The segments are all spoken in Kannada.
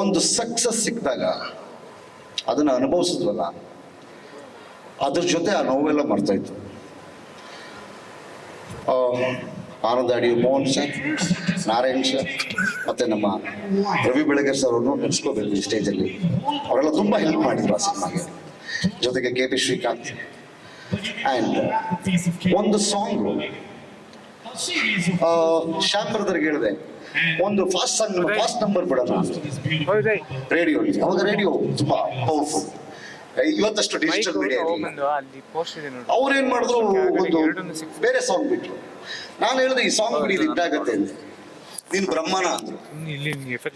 ಒಂದು ಸಕ್ಸಸ್ ಸಿಕ್ಕಿದಾಗ ಅದನ್ನು ಅನುಭವಿಸಿದ್ವಲ್ಲ, ಅದ್ರ ಜೊತೆ ಆ ನೋವೆಲ್ಲ ಮರ್ತಾಯಿತ್ತು ಆನಂದ ಅಡಿ, ಮೋಹನ್ ಸರ್ ನಾರಾಯಣ್ ಸರ್ ಮತ್ತು ನಮ್ಮ ರವಿ ಬೆಳಗೆರ್ ಸರ್ ಅವ್ರನ್ನು ನೆನೆಸ್ಕೋಬೇಕು ಈ ಸ್ಟೇಜಲ್ಲಿ ಅವರೆಲ್ಲ ತುಂಬ ಹೆಲ್ಪ್ ಮಾಡಿದ್ರು ಆ ಸಿನಿಮಾಗೆ. ಜೊತೆಗೆ ಕೆ ಪಿ ಶ್ರೀಕಾಂತ್. ಆ್ಯಂಡ್ ಒಂದು ಸಾಂಗು ಶ್ಯಾಮ್ ಬ್ರದರ್ಗೆ ಹೇಳಿದೆ. ಒಂದು ಫಾಸ್ಟ್ ಸಾಂಗ್ ಫಾಸ್ಟ್ ನಂಬರ್ ಬಿಡೋಣ. ರೇಡಿಯೋ ಅವಾಗ ರೇಡಿಯೋ ತುಂಬಾ ಪವರ್ಫುಲ್ ಇವತ್ತಷ್ಟು ಡಿಜಿಟಲ್ ಮೀಡಿಯಾ ಅವ್ರೇನ್ ಮಾಡಿದ್ರು? ಒಂದು ಬೇರೆ ಸಾಂಗ್ ಬಿಟ್ರು. ನಾನು ಹೇಳಿದೆ ಈ ಸಾಂಗ್ ಬಿಡಿ ಇದಾಗತ್ತೆ ಅಂತ. ನೀನು ಬ್ರಹ್ಮನ ಅಂದ್ರು.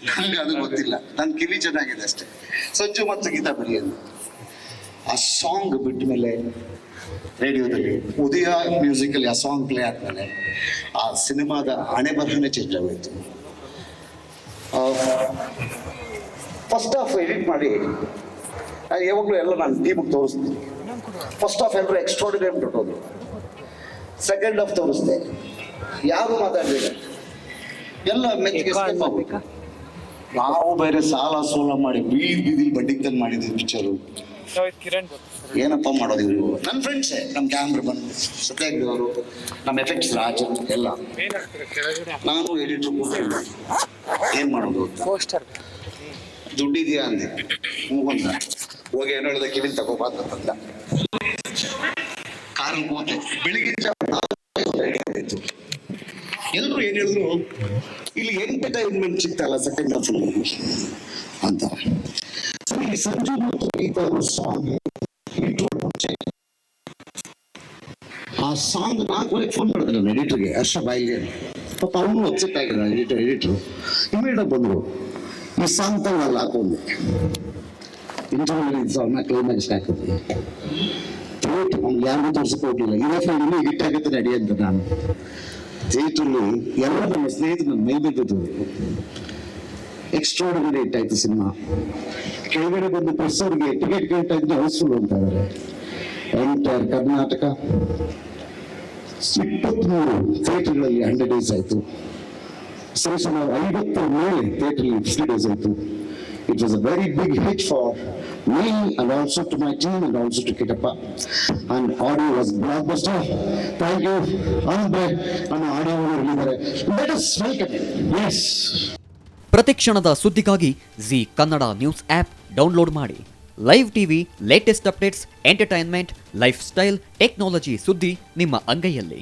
ನನಗೆ ಅದು ಗೊತ್ತಿಲ್ಲ. ನನ್ನ ಕಿವಿ ಚೆನ್ನಾಗಿದೆ ಅಷ್ಟೇ. ಸಂಜು ಮತ್ತು ಗೀತಾ ಬಿಡಿ ಆ ಸಾಂಗ್ ಬಿಟ್ಟ ಮೇಲೆ ರೇಡಿಯೋದಲ್ಲಿ. ಉದಯ ಮ್ಯೂಸಿಕಲ್ಲಿ ಆ ಸಾಂಗ್ ಪ್ಲೇ ಆದ್ಮೇಲೆ ಆ ಸಿನಿಮಾದ ಹಣೆ ಬರಹನೇ ಚೇಂಜ್ ಆಗೋಯ್ತು. ಫಸ್ಟ್ ಆಫ್ ಎಡಿಟ್ ಮಾಡಿ ಯಾವಾಗಲೂ ಎಲ್ಲ ನಾನು ಟೀಮಿಗೆ ತೋರಿಸ್ತೀನಿ. ಫಸ್ಟ್ ಆಫ್ ಎಲ್ಲರೂ ಎಕ್ಸ್ಟ್ರಾಡಿನರಿ ಕೊಟ್ಟೋದು ಸೆಕೆಂಡ್ ಆಫ್ ತೋರಿಸ್ದೆ. ಯಾರು ಮಾತಾಡಬೇಕು ಎಲ್ಲ ಮೆಚ್ಚುಗೆ. ನಾವು ಬೇರೆ ಸಾಲ ಸೋಲ ಮಾಡಿ ಬೀದಿ ಬೀದಿ ಬಡ್ಡಿ ತಂದು ಮಾಡಿದ್ವಿ ಪಿಕ್ಚರು ಕಿರಣ್ ಏನಪ್ಪ ಮಾಡೋದು ಇವರು? ನನ್ನ ಫ್ರೆಂಡ್ಸೇ ನಮ್ಮ ಕ್ಯಾಮ್ರಾ ಬಂದು ಸತ್ಯಾಗ್ರಹ ಅವರು ನಮ್ಮ ಎಫೆಕ್ಟ್ಸ್ ರಾಜ ಎಲ್ಲ. ನಾನು ಎಡಿಟರ್ ಕೂತ್ಕೊಂಡು ಏನ್ ಮಾಡೋದು? ದುಡ್ಡಿದೆಯಾ ಅಂದೆ. ಅಂತ ಹೋಗಿ ಏನು ಹೇಳ್ದೆ ಕಿವಿನ ತಗೋಬಾರ್ದಂತ ಬಂದ ಕಾರಲ್ಲಿ ಹೋದೆ ಬೆಳಿಗ್ಗೆ ಎಲ್ಲರೂ ಏನ್ ಹೇಳಿದ್ರು ಇಲ್ಲಿ ಎಂಟರ್ಟೈನ್ಮೆಂಟ್ ಸಿಗ್ತಲ್ಲ ಸೆಕೆಂಡ್ ಹಾಫ್ ಅಂತ. ಸಂಜು ಮತ್ತು ಸಾಂಗ್ ಆ ಸಾಂಗ್ ನಾಲ್ಕುವರೆಗೆ ಫೋನ್ ಮಾಡಿದ್ರು ನಾನು ಎಡಿಟರ್ಗೆ ಹರ್ಷ ಬಾಯಿಗೆ. ಪಾಪ ಅವನು ಅಪ್ಸೆಟ್ ಆಗಿಲ್ಲ ಎಡಿಟರ್ ಎಡಿಟ್ರು ಇಮಿಡಿಯೇಟ್ ಬಂದರು. ಈ ಸಾಂಗ್ ತಗೊಳ್ಳಲ್ಲ ಹಾಕೊಂಡು. ಹಾಕೊಂಡೆ ಇಂಟರ್ವಲ್ ಸಾಂಗ್ನ ಕ್ಲೈಮ್ಯಾಕ್ಸ್ ಹಾಕಿದ್ವಿ ಥಿಯೇಟ್ ಅವ್ನು ಯಾರಿಗೂ ತೋರ್ಸಕ್ಕೆ ಹೋಗ್ಲಿಲ್ಲ. ಇದೇ ಫೈಲ್ ಹಿಟ್ ಆಗುತ್ತೆ ನಡಿ ಅಂತ ನಾನು. ಥಿಯೇಟ್ರಲ್ಲಿ ಎಲ್ಲ ನಮ್ಮ ಸ್ನೇಹಿತರು ನನ್ನ ಮೈ ಬಿದ್ದಿದ್ದು ಎಕ್ಸ್ಟ್ರಾಡಿನರಿ ಹಿಟ್ ಆಯ್ತು ಸಿನಿಮಾ ಕೆಳಗಡೆ ಬಂದು ಪ್ರೆಸ್ ಅವ್ರಿಗೆ ಟಿಕೆಟ್ ಕೇಳ್ತಾ ಇದ್ರೆ ಹೌಸ್ಫುಲ್ ಅಂತ ಇದ್ದಾರೆ ಎಂಟರ್ ಕರ್ನಾಟಕ ಇಪ್ಪತ್ಮೂರು ಥಿಯೇಟರ್ಗಳಲ್ಲಿ ಹಂಡ್ರೆಡ್ ಡೇಸ್ ಆಯಿತು ಸರಿಸುಮಾರು ಐವತ್ತರ ಮೇಲೆ ಥಿಯೇಟರ್ಲಿ ಫಿಫ್ಟಿ ಡೇಸ್ ಆಯಿತು it was a very big hit for and also to my team and also to Kitappa and audio was blockbuster thank you Anand bhai ನನ್ನ ಆಡಿಯೋವನ್ನು ಹೇಳಿದ್ದಾರೆ ಲೆಟ್ ಅಸ್ ವೆಲ್ಕಮ್ ಎಸ್ ಪ್ರತಿಕ್ಷಣದ ಸುದ್ದಿಗಾಗಿ G Kannada news app download ಮಾಡಿ. Live TV latest updates entertainment life style technology ಸುದ್ದಿ ನಿಮ್ಮ ಅಂಗೈಯಲ್ಲಿ.